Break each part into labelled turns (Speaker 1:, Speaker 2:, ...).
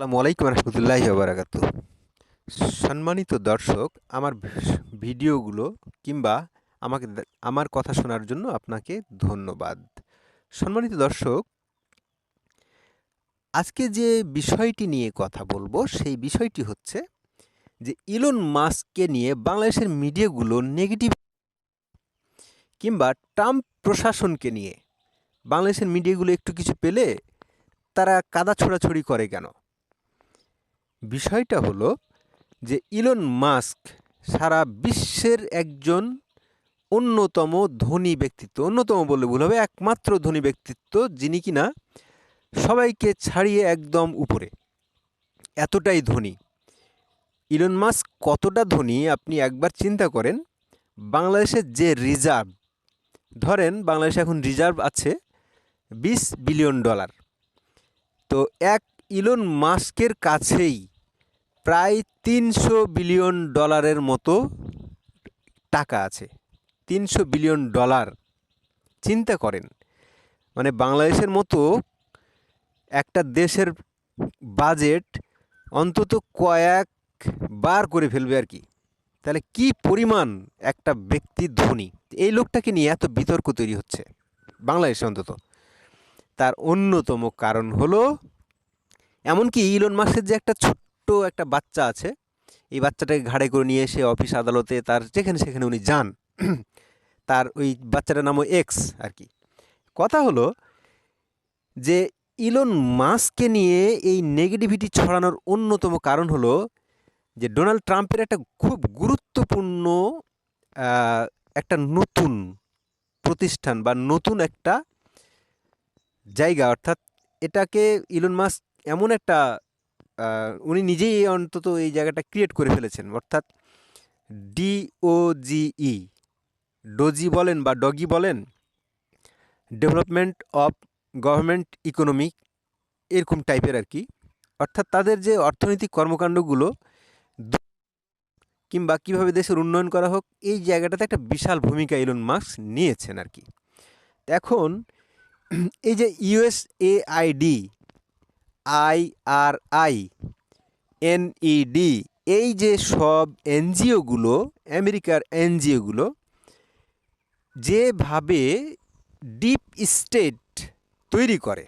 Speaker 1: আসসালামু আলাইকুম রহমতুল্লাহি বারাকাতু সম্মানিত দর্শক, আমার ভিডিওগুলো কিংবা আমাকে আমার কথা শোনার জন্য আপনাকে ধন্যবাদ। সম্মানিত দর্শক, আজকে যে বিষয়টি নিয়ে কথা বলব, সেই বিষয়টি হচ্ছে যে ইলন মাস্ককে নিয়ে বাংলাদেশের মিডিয়াগুলো নেগেটিভ কিংবা ট্রাম্প প্রশাসনকে নিয়ে, বাংলাদেশের মিডিয়াগুলো একটু কিছু পেলে তারা কাদা ছোড়াছড়ি করে কেন? বিষয়টা হলো যে ইলন মাস্ক সারা বিশ্বের একজন অন্যতম ধনী ব্যক্তিত্ব, অন্যতম বললে ভুল হবে, একমাত্র ধনী ব্যক্তিত্ব যিনি কিনা সবাইকে ছাড়িয়ে একদম উপরে। এতটাই ধনী। ইলন মাস্ক কতটা ধনী আপনি একবার চিন্তা করেন, বাংলাদেশের যে রিজার্ভ, ধরেন বাংলাদেশে এখন রিজার্ভ আছে বিশ বিলিয়ন ডলার। তো এক ইলন মাস্কের কাছেই প্রায় তিনশো বিলিয়ন ডলারের মতো টাকা আছে। তিনশো বিলিয়ন ডলার। চিন্তা করেন মানে বাংলাদেশের মতো একটা দেশের বাজেট অন্তত কয়েক বার করে ফেলবে আর কি। তাহলে কি পরিমাণ একটা ব্যক্তি ধনী? এই লোকটাকে নিয়ে এত বিতর্ক তৈরি হচ্ছে বাংলাদেশে অন্তত। তার অন্যতম কারণ হলো, এমনকি ইলন মাস্কের যে একটা ছোট্ট একটা বাচ্চা আছে। এই বাচ্চাটাকে ঘাড়ে করে নিয়ে এসে অফিস আদালতে তার যেখানে সেখানে উনি যান। তার ওই বাচ্চাটার নামও এক্স আর কি। কথা হলো যে ইলন মাস্ককে নিয়ে এই নেগেটিভিটি ছড়ানোর অন্যতম কারণ হলো যে ডোনাল্ড ট্রাম্পের একটা খুব গুরুত্বপূর্ণ একটা নতুন প্রতিষ্ঠান বা নতুন একটা জায়গা অর্থাৎ এটাকে ইলন মাস্ক এমন একটা উনি নিজেই অন্তত এই জায়গাটা ক্রিয়েট করে ফেলেছেন। অর্থাৎ ডিওজিই ডোজি বলেন বা ডগি বলেন ডেভেলপমেন্ট অফ গভর্নমেন্ট ইকোনমিক এরকম টাইপের আর কি। অর্থাৎ তাদের যে অর্থনৈতিক কর্মকাণ্ডগুলো, কিংবা কীভাবে দেশের উন্নয়ন করা হোক, এই জায়গাটাতে একটা বিশাল ভূমিকা ইলন মাস্ক নিয়েছেন আর কি। এখন এই যে ইউএসএআইডি আইআরআই এনইডি এই যে সব এনজিওগুলো, আমেরিকার এনজিওগুলো, যেভাবে ডিপ স্টেট তৈরি করে।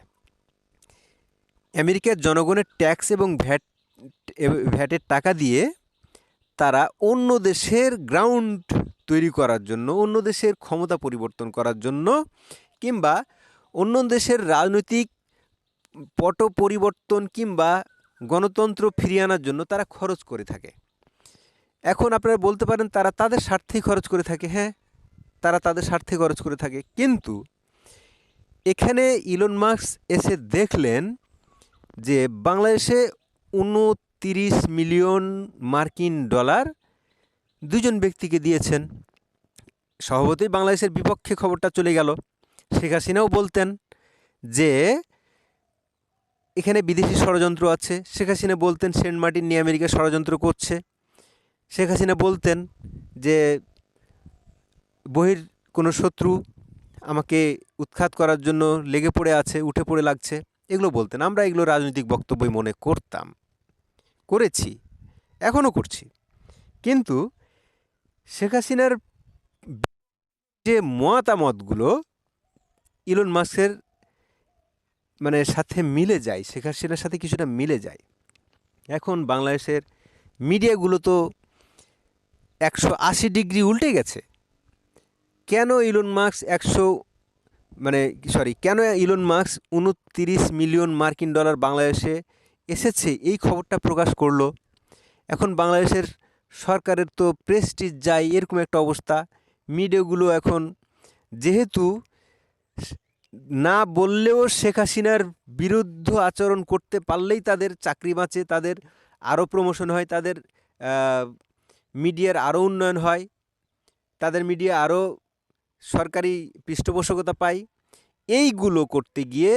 Speaker 1: আমেরিকার জনগণের ট্যাক্স এবং ভ্যাট, ভ্যাটের টাকা দিয়ে তারা অন্য দেশের গ্রাউন্ড তৈরি করার জন্য, অন্য দেশের ক্ষমতা পরিবর্তন করার জন্য, কিংবা অন্য দেশের রাজনৈতিক পট পরিবর্তন কিংবা গণতন্ত্র ফিরিয়ে আনার জন্য তারা খরচ করে থাকে। এখন আপনারা বলতে পারেন তারা তাদের স্বার্থেই খরচ করে থাকে হ্যাঁ? তারা তাদের স্বার্থে খরচ করে থাকে। কিন্তু এখানে ইলন মার্কস এসে দেখলেন যে বাংলাদেশে উনতিরিশ মিলিয়ন মার্কিন ডলার দুজন ব্যক্তিকে দিয়েছেন। স্বভাবতই বাংলাদেশের বিপক্ষে খবরটা চলে গেল। শেখ হাসিনাও বলতেন যে এখানে বিদেশি ষড়যন্ত্র আছে। শেখ হাসিনা বলতেন সেন্ট মার্টিন নিয়ে আমেরিকা ষড়যন্ত্র করছে। শেখ হাসিনা বলতেন যে, বহির কোনো শত্রু আমাকে উৎখাত করার জন্য লেগে পড়ে আছে, উঠে পড়ে লাগছে। এগুলো বলতেন। আমরা এগুলো রাজনৈতিক বক্তব্যই মনে করতাম। করেছি এখনও করছি। কিন্তু শেখ হাসিনার যে মতামতগুলো, ইলন মাস্কের মানে সাথে মিলে যায় শেখ হাসিনার সাথে কিছুটা মিলে যায়। এখন বাংলাদেশের মিডিয়াগুলো তো একশো আশি ডিগ্রি উল্টে গেছে। কেন ইলন মার্কস একশো মানে সরি, কেন ইলন মার্কস উনত্রিশ মিলিয়ন মার্কিন ডলার বাংলাদেশে এসেছে? এই খবরটা প্রকাশ করল। এখন বাংলাদেশের সরকারের তো প্রেস্টিজ যায়, এরকম একটা অবস্থা। মিডিয়াগুলো এখন যেহেতু না বললেও শেখ হাসিনার বিরুদ্ধ আচরণ করতে পারলেই তাদের চাকরি বাঁচে, তাদের আরও প্রমোশন হয়, তাদের মিডিয়ার আরও উন্নয়ন হয়, তাদের মিডিয়া আরও সরকারি পৃষ্ঠপোষকতা পায়। এইগুলো করতে গিয়ে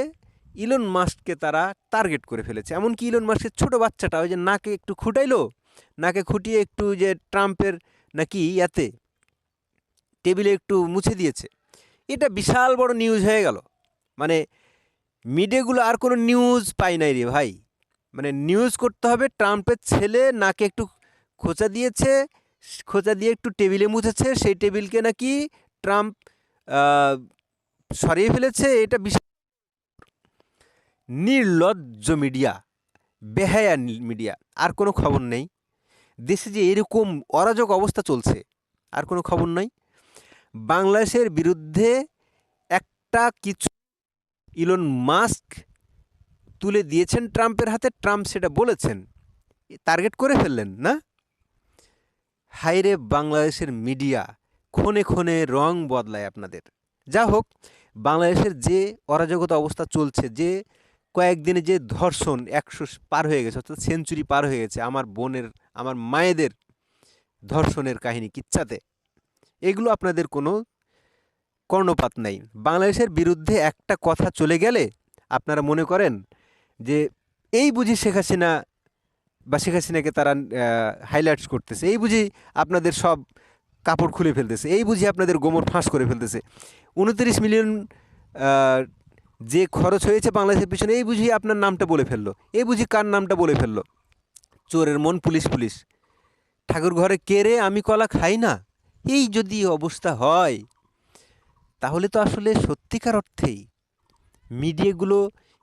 Speaker 1: ইলন মাস্ককে তারা টার্গেট করে ফেলেছে। এমনকি ইলন মাস্কের ছোটো বাচ্চাটা ওই যে নাকে একটু খুঁটাইলো, নাকে খুঁটিয়ে একটু যে ট্রাম্পের নাকি ইয়াতে টেবিলে একটু মুছে দিয়েছে। এটা বিশাল বড় নিউজ হয়ে গেল। মানে মিডিয়াগুলো আর কোনো নিউজ পায় নাই রে ভাই। মানে নিউজ করতে হবে, ট্রাম্পের ছেলে নাকে একটু খোঁচা দিয়েছে, খোঁচা দিয়ে একটু টেবিলে মুছেছে, সেই টেবিলকে নাকি ট্রাম্প সরিয়ে ফেলেছে, এটা বিশাল নির্লজ্জ মিডিয়া বেহায়া মিডিয়া আর কোনো খবর নেই। দেশে যে এরকম অরাজক অবস্থা চলছে, আর কোনো খবর নাই। বাংলাদেশের বিরুদ্ধে একটা কিছু ইলন মাস্ক তুলে দিয়েছেন ট্রাম্পের হাতে। ট্রাম্প সেটা বলেছেন। টার্গেট করে ফেললেন, না? হাইরে বাংলাদেশের মিডিয়া, ক্ষণে ক্ষণে রং বদলায় আপনাদের। যা হোক, বাংলাদেশের যে অরাজকতা অবস্থা চলছে, যে কয়েকদিনে যে ধর্ষণ একশো পার হয়ে গেছে, অর্থাৎ সেঞ্চুরি পার হয়ে গেছে, আমার বোনের, আমার মায়েদের ধর্ষণের কাহিনী কিচ্ছাতে। এগুলো আপনাদের কোনো কর্ণপাত নাই। বাংলাদেশের বিরুদ্ধে একটা কথা চলে গেলে আপনারা মনে করেন যে এই বুঝি শেখ হাসিনা বা শেখ হাসিনাকে তারা হাইলাইটস করতেছে। এই বুঝি আপনাদের সব কাপড় খুলে ফেলতেছে। এই বুঝি আপনাদের গোমর ফাঁস করে ফেলতেছে। উনত্রিশ মিলিয়ন যে খরচ হয়েছে বাংলাদেশের পিছনে, এই বুঝি আপনার নামটা বলে ফেলল। এই বুঝি কার নামটা বলে ফেলল? চোরের মন পুলিশ পুলিশ ঠাকুর ঘরে কেড়ে আমি কলা খাই না? এই যদি অবস্থা হয়, তাহলে তো আসলে সত্যিকার অর্থেই মিডিয়াগুলো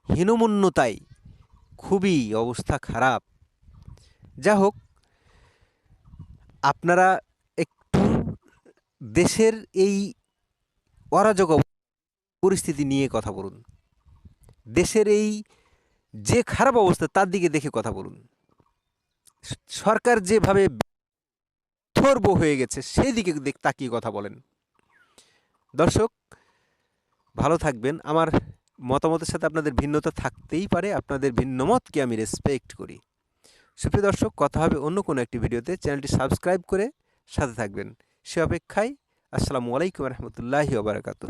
Speaker 1: হীনমন্যতায় খুবই অবস্থা খারাপ। যা হোক, আপনারা একটু দেশের এই অরাজক পরিস্থিতি নিয়ে কথা বলুন। দেশের এই যে খারাপ অবস্থা, তার দিকে দেখে কথা বলুন। সরকার যেভাবে থর্ব হয়ে গেছে সেই দিকে দেখ তাকিয়ে কথা বলেন। দর্শক, ভালো থাকবেন। আমার মতামতের সাথে আপনাদের ভিন্নতা থাকতেই পারে, আপনাদের ভিন্ন মতকে আমি রেসপেক্ট করি। সুপ্রিয় দর্শক, কথা হবে অন্য কোনো একটি ভিডিওতে। চ্যানেলটি সাবস্ক্রাইব করে সাথে থাকবেন। সে অপেক্ষায়, আসসালামু আলাইকুম রহমতুল্লাহি ওবরাকাতু